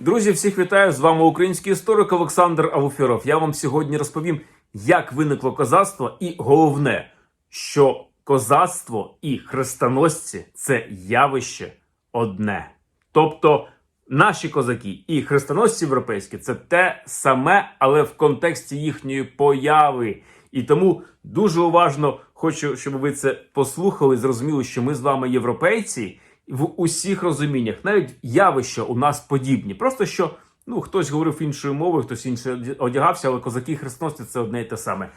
Друзі, всіх вітаю! З вами український історик Олександр Авуфіров. Я вам сьогодні розповім, як виникло козацтво, і головне, що козацтво і хрестоносці це явище одне. Тобто наші козаки і хрестоносці європейські це те саме, але в контексті їхньої появи. І тому дуже уважно хочу, щоб ви це послухали, зрозуміли, що ми з вами європейці в усіх розуміннях, навіть явища у нас подібні. Просто що ну хтось говорив іншою мовою, хтось інше одягався, але козаки і хрестоносці це одне і те саме.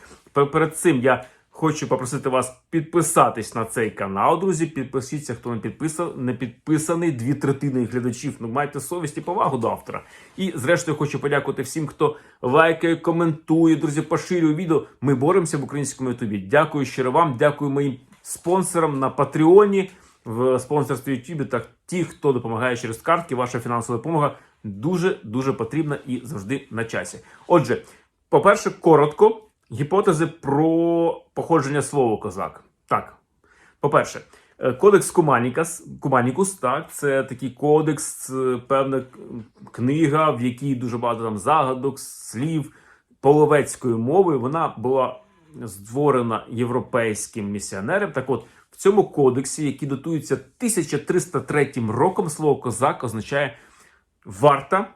Перед цим я хочу попросити вас підписатись на цей канал, друзі. Підпишіться, хто не підписав, не підписаний. Дві третини глядачів. Ну майте совість і повагу до автора. І зрештою хочу подякувати всім, хто лайкає, коментує, друзі, поширює відео. Ми боремося в українському ютубі. Дякую щиро вам, дякую моїм спонсорам на Патреоні в спонсорстві Ютубі та ті, хто допомагає через картки. Ваша фінансова допомога дуже дуже потрібна і завжди на часі. Отже, по-перше, коротко гіпотези про походження слова козак. Так, по-перше, е, кодекс Куманікас, Куманікус, так, це такий кодекс, е, певна книга, в якій дуже багато там загадок, слів половецькою мовою. Вона була створена європейським місіонером. Так от, в цьому кодексі, який датується 1303 роком, слово козак означає варта,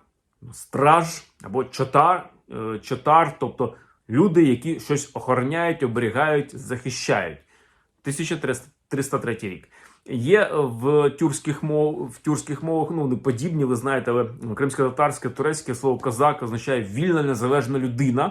страж або чотар, е, чотар, тобто люди, які щось охороняють, оберігають, захищають. 1303 рік. Є в тюркських мов в тюркських мовах, ну не подібні, ви знаєте, але кримсько-татарське, турецьке слово козак означає вільна незалежна людина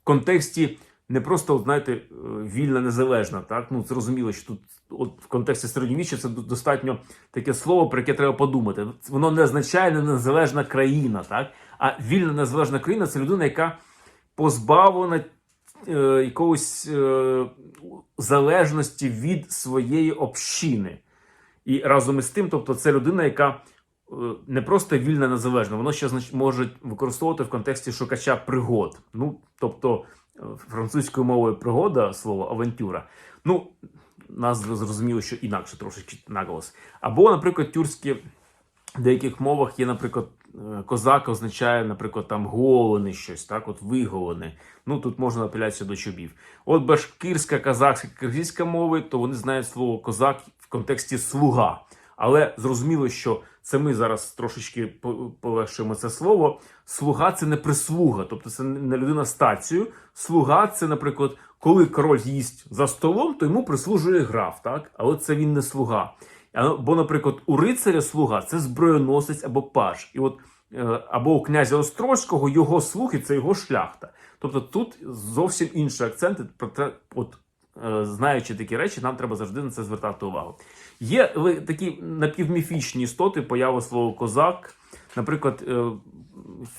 в контексті не просто, от, знаєте, е, вільна незалежна. Так ну зрозуміло, що тут от в контексті середньовіччя це достатньо таке слово, про яке треба подумати. Воно не означає не незалежна країна, так а вільна незалежна країна це людина, яка позбавлена е, якогось е, залежності від своєї общини. І разом із тим, тобто, це людина, яка е, не просто вільна незалежна, воно ще може використовувати в контексті шукача пригод. Ну, тобто, французькою мовою пригода слово авантюра. Ну, нас зрозуміло, що інакше трошечки наголос. Або, наприклад, тюркські в деяких мовах є, наприклад, е, козак означає, наприклад, там голений щось, так, от виголений. Ну тут можна апеляцію до чубів. От башкирська, казахська, киргизька мови, то вони знають слово козак в контексті слуга. Але зрозуміло, що це ми зараз трошечки по- полегшуємо це слово. Слуга це не прислуга, тобто це не людина стацію. Слуга це, наприклад, коли король їсть за столом, то йому прислужує граф, так? Але це він не слуга. Бо, наприклад, у рицаря слуга це зброєносець або паж. І от е, або у князя Острозького його слуги це його шляхта. Тобто тут зовсім інші акценти. Проте, от знаючи такі речі, нам треба завжди на це звертати увагу. Є такі напівміфічні істоти, поява слова козак. Наприклад, е,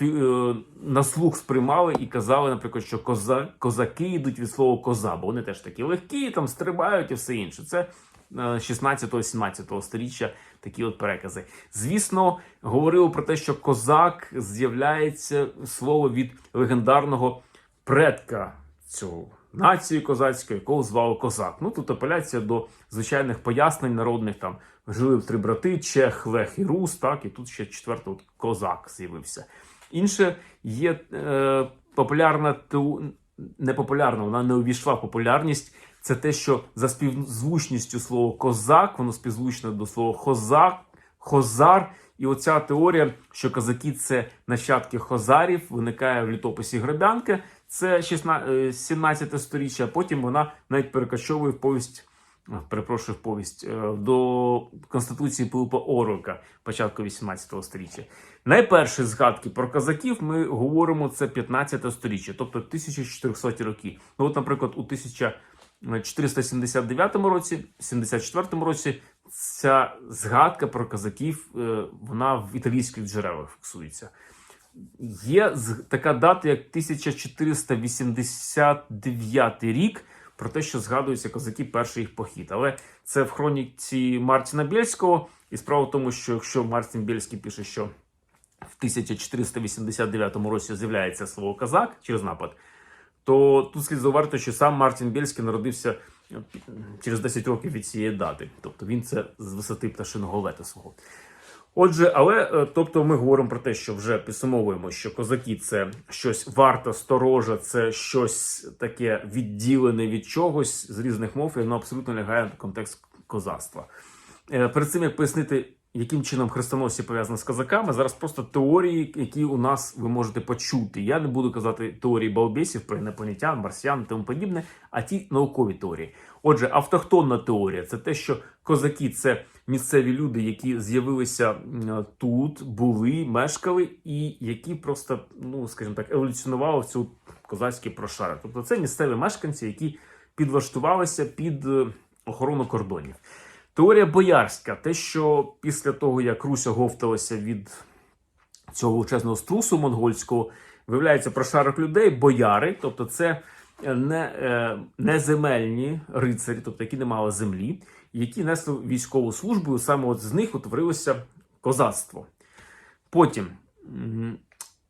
е, на слух сприймали і казали, наприклад, що коза, козаки йдуть від слова коза, бо вони теж такі легкі, там стрибають і все інше. Це 16-17 сторіччя такі от перекази. Звісно, говорили про те, що козак з'являється слово від легендарного предка цього нації козацької, якого звали козак. Ну тут апеляція до звичайних пояснень народних там жили три брати, Чех, Лех і Рус, так, і тут ще четвертий от козак з'явився. Інше є е, популярна ту- не популярна, вона не увійшла в популярність. Це те, що за співзвучністю слово козак, воно співзвучне до слова хозак, хозар. І оця теорія, що козаки це нащадки хозарів, виникає в літописі Гребянки. Це 16, е, 17 сторіччя. а Потім вона навіть перекочовує в повість. е, Перепрошую в повість е, до Конституції Пилипа Орука початку 18 століття. Найперші згадки про козаків ми говоримо це 15 сторіччя, тобто 1400 роки. Ну, от, наприклад, у 1479 році, 74 році, ця згадка про козаків, е, вона в італійських джерелах фіксується. Є така дата, як 1489 рік, про те, що згадуються козаки перший їх похід. Але це в хроніці Мартіна Бєльського. І справа в тому, що якщо Мартін Бєльський пише, що в 1489 році з'являється слово козак через напад, то тут слід зауважити, що сам Мартін Бєльський народився е, через 10 років від цієї дати. Тобто він це з висоти пташиного лета свого. Отже, але е, тобто ми говоримо про те, що вже підсумовуємо, що козаки це щось варта, сторожа, це щось таке відділене від чогось з різних мов, і воно абсолютно лягає в контекст козацтва. Е, Перед цим як пояснити, яким чином хрестоносці пов'язані з козаками, зараз просто теорії, які у нас ви можете почути. Я не буду казати теорії балбесів про інопланетян, марсіян і тому подібне, а ті наукові теорії. Отже, автохтонна теорія це те, що козаки це місцеві люди, які з'явилися тут, були, мешкали, і які просто, ну скажімо так, еволюціонували в цю козацькі прошари. Тобто це місцеві мешканці, які підлаштувалися під е, охорону кордонів. Теорія боярська, те, що після того, як Русь оговталася від цього величезного струсу монгольського, виявляється прошарок людей, бояри, тобто це не, е, не земельні рицарі, тобто які не мали землі, які несли військову службу, і саме от з них утворилося козацтво. Потім,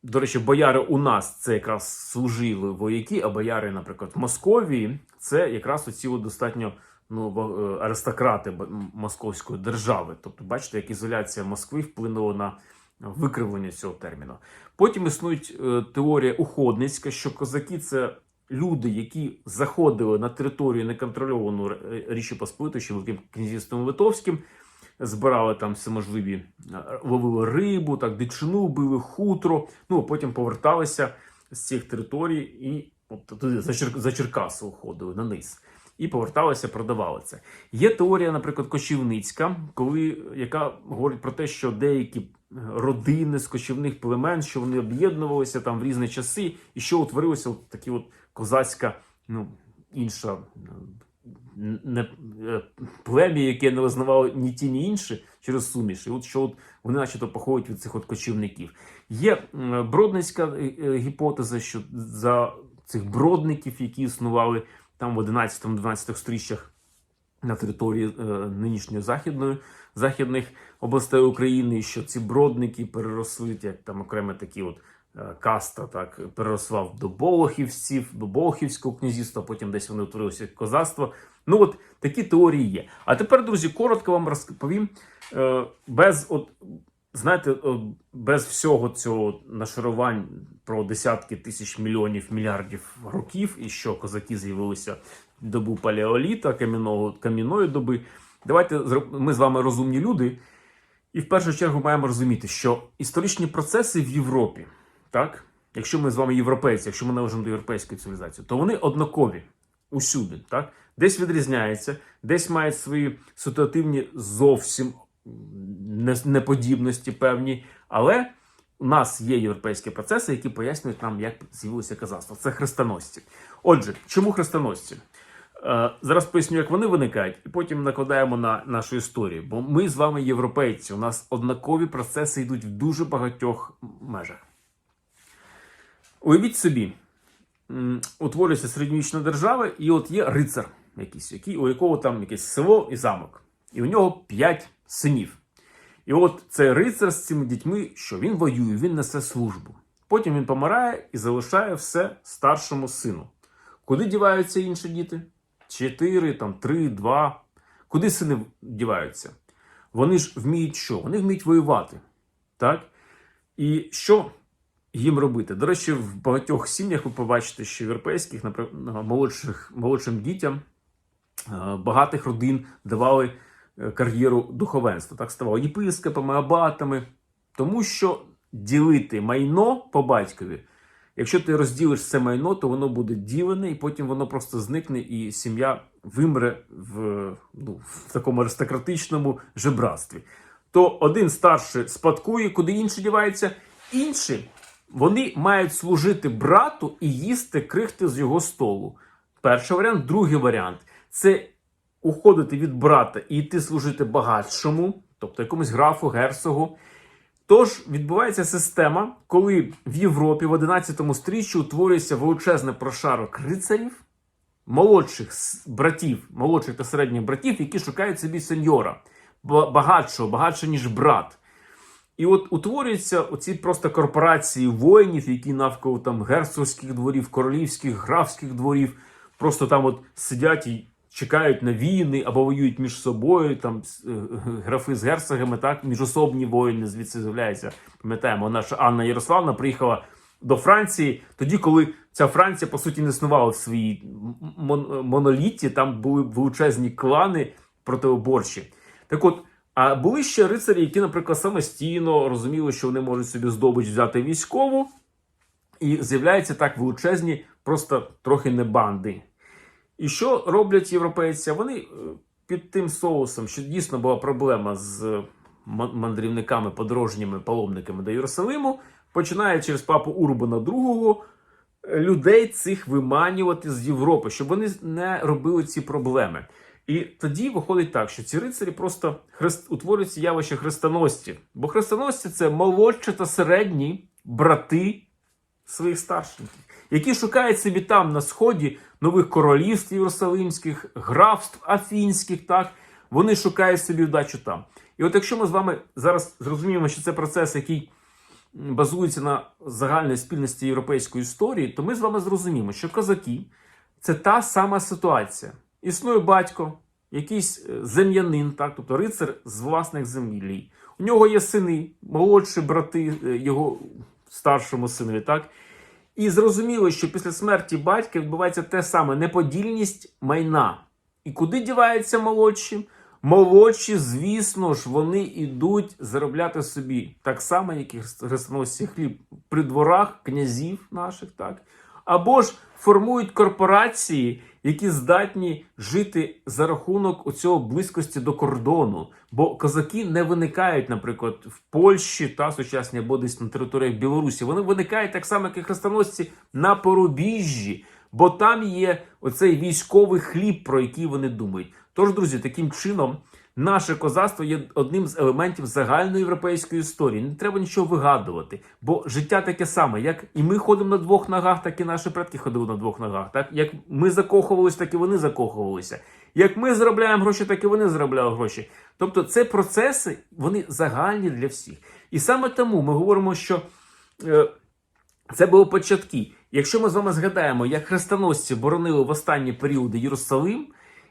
до речі, бояри у нас це якраз служили вояки, а бояри, наприклад, в Московії це якраз оці достатньо ну, е, аристократи московської держави. Тобто, бачите, як ізоляція Москви вплинула на викривлення цього терміну. Потім існують е, теорія уходницька, що козаки це люди, які заходили на територію неконтрольовану Р- Річі Посполитої, ще Великим князівством Литовським, збирали там всеможливі, е, ловили рибу, так, дичину, били хутро, ну а потім поверталися з цих територій і от, туди за, Чер... за Черкаси уходили на низ. І поверталися, продавали це. Є теорія, наприклад, кочівницька, коли яка говорить про те, що деякі родини з кочівних племен, що вони об'єднувалися там в різні часи, і що утворилося от такі от козацька, ну інша не е, плем'я, яке не визнавало ні ті, ні інші через суміш. От що от вони, начебто, походять від цих от кочівників. Є бродницька е, е, гіпотеза, що за цих бродників, які існували там в 11-12 сторіччях на території е, нинішньої західної західних областей України, що ці бродники переросли як там окремо такі от каста, так переросла до Болохівців, до Болохівського князівства, потім десь вони утворилися козацтво. Ну от такі теорії є. А тепер, друзі, коротко вам розповім е, без от. Знаєте, е, без всього цього нашарувань про десятки тисяч мільйонів мільярдів років, і що козаки з'явилися в добу палеоліта, кам'яної доби. Давайте ми з вами розумні люди, і в першу чергу маємо розуміти, що історичні процеси в Європі, так, якщо ми з вами європейці, якщо ми належимо до європейської цивілізації, то вони однакові усюди, так? Десь відрізняються, десь мають свої ситуативні зовсім неподібності певні, але у нас є європейські процеси, які пояснюють нам, як з'явилося казацтво. Це хрестоносці. Отже, чому хрестоносці? Е, Зараз поясню, як вони виникають, і потім накладаємо на нашу історію. Бо ми з вами європейці. У нас однакові процеси йдуть в дуже багатьох межах. Уявіть собі, утворюється середньовічна держава, і от є рицар якийсь, який, у якого там якесь село і замок. І у нього п'ять синів. І от цей рицар з цими дітьми, що він воює, він несе службу. Потім він помирає і залишає все старшому сину. Куди діваються інші діти? Чотири, там, три, два. Куди сини діваються? Вони ж вміють що? Вони вміють воювати. Так? І що їм робити? До речі, в багатьох сім'ях ви побачите, що європейських, наприклад, молодших, молодшим дітям е, багатих родин давали е, кар'єру духовенства. Так ставали єпископами, абатами. Тому що ділити майно по батькові, якщо ти розділиш це майно, то воно буде ділене, і потім воно просто зникне, і сім'я вимре в, ну, в такому аристократичному жебратстві. То один старший спадкує, куди інші діваються, інші вони мають служити брату і їсти крихти з його столу. Перший варіант, другий варіант це уходити від брата і йти служити багатшому, тобто якомусь графу, герцогу. Тож відбувається система, коли в Європі в 11 стріччі утворюється величезний прошарок рицарів, молодших братів, молодших та середніх братів, які шукають собі сеньора, багатшого, багатше, ніж брат. І от утворюються оці просто корпорації воїнів, які навколо там герцогських дворів, королівських, графських дворів, просто там от сидять і чекають на війни або воюють між собою, там е, графи з герцогами, так, міжособні воїни звідси з'являються. Пам'ятаємо, наша Анна Ярославна приїхала до Франції тоді, коли ця Франція по суті не існувала в своїй мон- моноліті, там були величезні клани протиоборчі. Так от, а були ще рицарі, які, наприклад, самостійно розуміли, що вони можуть собі здобич взяти військову, і з'являються так величезні, просто трохи не банди. І що роблять європейці? Вони е, під тим соусом, що дійсно була проблема з е, мандрівниками, подорожніми паломниками до Єрусалиму, починає через папу Урбана II е, людей цих виманювати з Європи, щоб вони не робили ці проблеми. І тоді виходить так, що ці рицарі просто хрест... утворюється явище хрестоносців. Бо хрестоносці це молодші та середні брати своїх старшеньків, які шукають собі там на сході нових королівств єрусалимських, графств афінських. Так вони шукають собі вдачу там. І от якщо ми з вами зараз зрозуміємо, що це процес, який базується на загальній спільності європейської історії, то ми з вами зрозуміємо, що козаки це та сама ситуація. Існує батько, якийсь е, зем'янин, так, тобто рицар з власних землі. У нього є сини, молодші брати е, його старшому синові, так? І зрозуміло, що після смерті батька відбувається те саме неподільність майна. І куди діваються молодші? Молодші, звісно ж, вони йдуть заробляти собі так само, як і хрестоносці хліб при дворах князів наших, так? Або ж формують корпорації, які здатні жити за рахунок оцього близькості до кордону. Бо козаки не виникають, наприклад, в Польщі та сучасні або десь на територіях Білорусі. Вони виникають так само, як і хрестоносці на порубіжжі, бо там є оцей військовий хліб, про який вони думають. Тож, друзі, таким чином. Наше козацтво є одним з елементів загальноєвропейської історії. Не треба нічого вигадувати, бо життя таке саме. Як і ми ходимо на двох ногах, так і наші предки ходили на двох ногах. Так як ми закохувалися, так і вони закохувалися. Як ми заробляємо гроші, так і вони заробляли гроші. Тобто, це процеси вони загальні для всіх. І саме тому ми говоримо, що е, це були початки. Якщо ми з вами згадаємо, як хрестоносці боронили в останні періоди Єрусалим.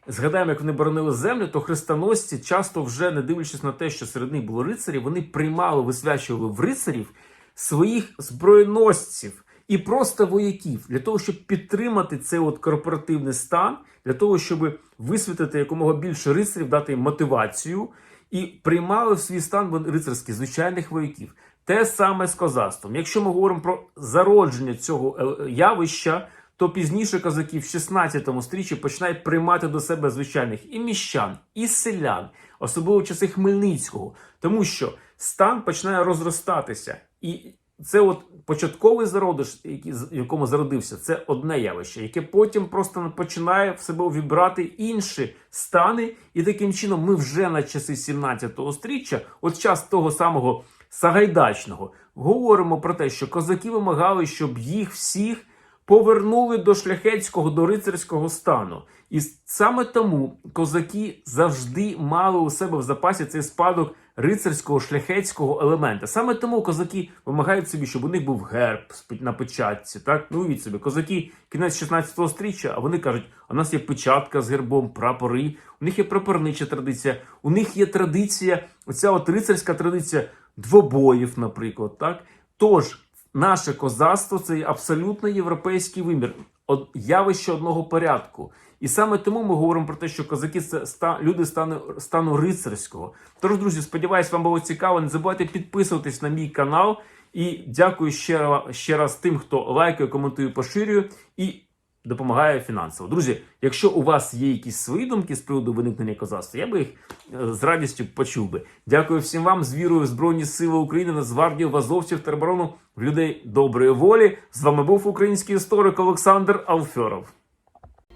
Згадаємо, як вони боронили землю, то хрестоносці часто вже не дивлячись на те, що серед них було рицарі, вони приймали, висвячували в рицарів своїх зброєносців і просто вояків для того, щоб підтримати цей от корпоративний стан, для того, щоб висвітити якомога більше рицарів, дати їм мотивацію і приймали в свій стан рицарський звичайних вояків. Те саме з козацтвом. Якщо ми говоримо про зародження цього е, явища, то пізніше козаки в 16 стріччі починають приймати до себе звичайних і міщан, і селян, особливо в часи Хмельницького, тому що стан починає розростатися. І це от початковий зародиш, в якому зародився, це одне явище, яке потім просто починає в себе вібрати інші стани, і таким чином ми вже на часи 17 стріччя, от час того самого Сагайдачного, говоримо про те, що козаки вимагали, щоб їх всіх повернули до шляхетського, до рицарського стану. І саме тому козаки завжди мали у себе в запасі цей спадок рицарського шляхетського елемента. Саме тому козаки вимагають собі, щоб у них був герб на печатці. Так, ну уявіть собі, козаки кінець 16 стріччя, а вони кажуть: у нас є печатка з гербом, прапори, у них є прапорнича традиція, у них є традиція, оця от рицарська традиція двобоїв, наприклад. Так, тож наше козацтво це абсолютно європейський вимір, явище одного порядку. І саме тому ми говоримо про те, що козаки це ста, люди стану, стану рицарського. Тож, друзі, сподіваюсь, вам було цікаво. Не забувайте підписуватись на мій канал. І дякую ще, ра- ще раз тим, хто лайкає, коментує, поширює і допомагає фінансово. Друзі, якщо у вас є якісь свої думки з приводу виникнення козацтва, я би їх е, з радістю почув би. Дякую всім вам з вірою в Збройні Сили України, Нацгвардію, вазовців, Азовців, тероборону, в людей доброї волі. З вами був український історик Олександр Алфьоров.